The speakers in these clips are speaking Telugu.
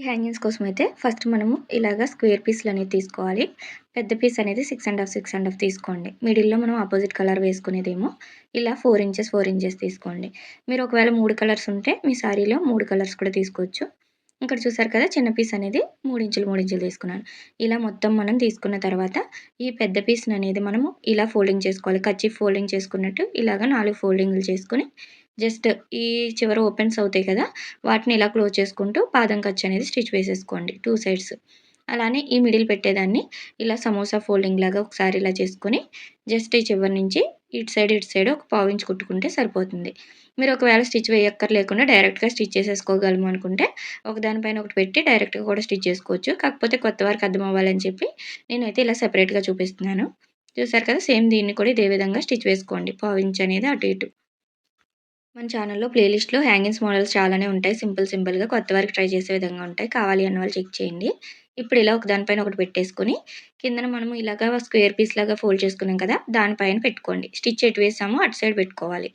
ఈ హ్యాంగింగ్స్ కోసం అయితే ఫస్ట్ మనము ఇలాగ స్క్వేర్ పీస్లు అనేది తీసుకోవాలి. పెద్ద పీస్ అనేది six and half six and half తీసుకోండి. మిడిల్లో మనం ఆపోజిట్ కలర్ వేసుకునేదేమో. ఇలా ఫోర్ ఇంచెస్ ఫోర్ ఇంచెస్ తీసుకోండి. మీరు ఒకవేళ మూడు కలర్స్ ఉంటే మీ శారీలో మూడు కలర్స్ కూడా తీసుకోవచ్చు. ఇక్కడ చూసారు కదా చిన్న పీస్ అనేది మూడు ఇంచులు మూడు ఇంచులు తీసుకున్నాను. ఇలా మొత్తం మనం తీసుకున్న తర్వాత ఈ పెద్ద పీస్ అనేది మనము ఇలా ఫోల్డింగ్ చేసుకోవాలి. కచ్చి ఫోల్డింగ్ చేసుకున్నట్టు ఇలాగ నాలుగు ఫోల్డింగ్లు చేసుకుని జస్ట్ ఈ చివర ఓపెన్స్ అవుతాయి కదా వాటిని ఇలా క్లోజ్ చేసుకుంటూ పాదం ఖర్చు అనేది స్టిచ్ వేసేసుకోండి టూ సైడ్స్. అలానే ఈ మిడిల్ పెట్టేదాన్ని ఇలా సమోసా ఫోల్డింగ్ లాగా ఒకసారి ఇలా చేసుకొని జస్ట్ ఈ చివరి నుంచి ఇటు సైడ్ ఇటు సైడ్ ఒక పావు కుట్టుకుంటే సరిపోతుంది. మీరు ఒకవేళ స్టిచ్ వేయక్కర్లేకుండా డైరెక్ట్గా స్టిచ్ చేసేసుకోగలము అనుకుంటే ఒకదానిపైన ఒకటి పెట్టి డైరెక్ట్గా కూడా స్టిచ్ చేసుకోవచ్చు. కాకపోతే కొత్త వారికి అర్థం అవ్వాలని చెప్పి నేనైతే ఇలా సెపరేట్గా చూపిస్తున్నాను. చూసారు కదా సేమ్ దీన్ని కూడా ఇదే విధంగా స్టిచ్ వేసుకోండి. పావు ఇంచ్ అనేది అటు ఇటు. మన ఛానల్లో ప్లేలిస్ట్లో హ్యాంగింగ్స్ మోడల్స్ చాలానే ఉంటాయి. సింపుల్ సింపుల్గా కొత్త వారికి ట్రై చేసే విధంగా ఉంటాయి. కావాలి అన్న వాళ్ళు చెక్ చేయండి. ఇప్పుడు ఇలా ఒక దానిపైన ఒకటి పెట్టేసుకొని కిందన మనము ఇలాగా స్క్వేర్ పీస్ లాగా ఫోల్డ్ చేసుకున్నాం కదా దానిపైన పెట్టుకోండి. స్టిచ్ ఎటు వేసామో అటు సైడ్ పెట్టుకోవాలి.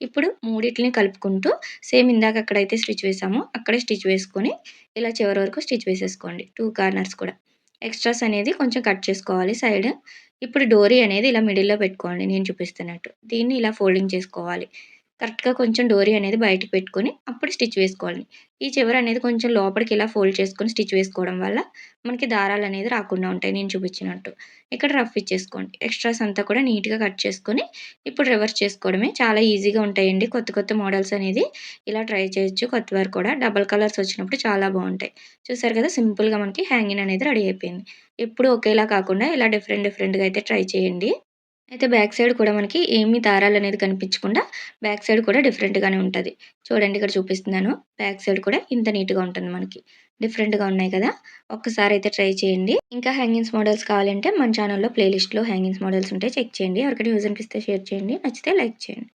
ఇప్పుడు మూడింటిని కలుపుకుంటూ సేమ్ ఇందాక అక్కడైతే స్టిచ్ వేసామో అక్కడే స్టిచ్ వేసుకొని ఇలా చివరి వరకు స్టిచ్ వేసేసుకోండి. టూ కార్నర్స్ కూడా. ఎక్స్ట్రాస్ అనేది కొంచెం కట్ చేసుకోవాలి సైడ్. ఇప్పుడు డోరీ అనేది ఇలా మిడిల్లో పెట్టుకోండి. నేను చూపిస్తున్నట్టు. దీన్ని ఇలా ఫోల్డింగ్ చేసుకోవాలి. కరెక్ట్గా కొంచెం డోరీ అనేది బయటకు పెట్టుకొని అప్పుడు స్టిచ్ వేసుకోవాలి. ఈ చివరి అనేది కొంచెం లోపలికి ఇలా ఫోల్డ్ చేసుకొని స్టిచ్ వేసుకోవడం వల్ల మనకి దారాలు అనేది రాకుండా ఉంటాయి నేను చూపించినట్టు. ఇక్కడ రఫ్ ఇచ్చేసుకోండి. ఎక్స్ట్రాస్ అంతా కూడా నీట్గా కట్ చేసుకొని ఇప్పుడు రివర్స్ చేసుకోవడమే చాలా ఈజీగా ఉంటాయండి. కొత్త కొత్త మోడల్స్ అనేది ఇలా ట్రై చేయొచ్చు. కొత్త వారు కూడా డబల్ కలర్స్ వచ్చినప్పుడు చాలా బాగుంటాయి. చూసారు కదా సింపుల్గా మనకి హ్యాంగింగ్ అనేది రెడీ అయిపోయింది. ఎప్పుడు ఒకేలా కాకుండా ఇలా డిఫరెంట్ డిఫరెంట్గా అయితే ట్రై చేయండి. అయితే బ్యాక్ సైడ్ కూడా మనకి ఏమీ దారాలు అనేది కనిపించకుండా బ్యాక్ సైడ్ కూడా డిఫరెంట్గానే ఉంటుంది. చూడండి ఇక్కడ చూపిస్తున్నాను. బ్యాక్ సైడ్ కూడా ఇంత నీట్గా ఉంటుంది మనకి. డిఫరెంట్గా ఉన్నాయి కదా. ఒక్కసారి అయితే ట్రై చేయండి. ఇంకా హ్యాంగింగ్స్ మోడల్స్ కావాలంటే మన ఛానల్లో ప్లేలిస్ట్లో హ్యాంగింగ్స్ మోడల్స్ ఉంటే చెక్ చేయండి. ఎవరికైనా యూజ్ అనిపిస్తే షేర్ చేయండి. నచ్చితే లైక్ చేయండి.